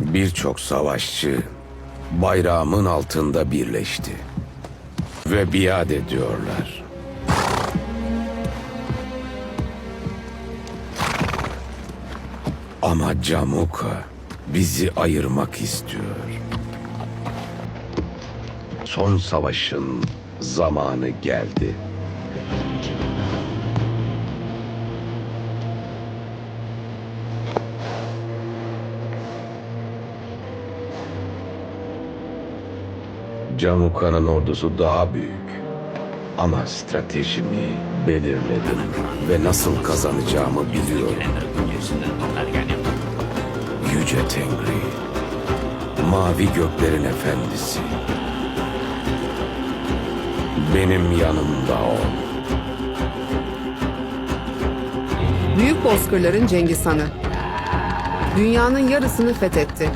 Birçok savaşçı bayrağımın altında birleşti. Ve biat ediyorlar. Ama Camuka bizi ayırmak istiyor. Son savaşın zamanı geldi. Camuka'nın ordusu daha büyük. Ama stratejimi belirledim ve nasıl kazanacağımı biliyorum. Yüce Tengri, mavi göklerin efendisi. Benim yanımda ol. Büyük bozkırların Cengiz Han'ı. Dünyanın yarısını fethetti.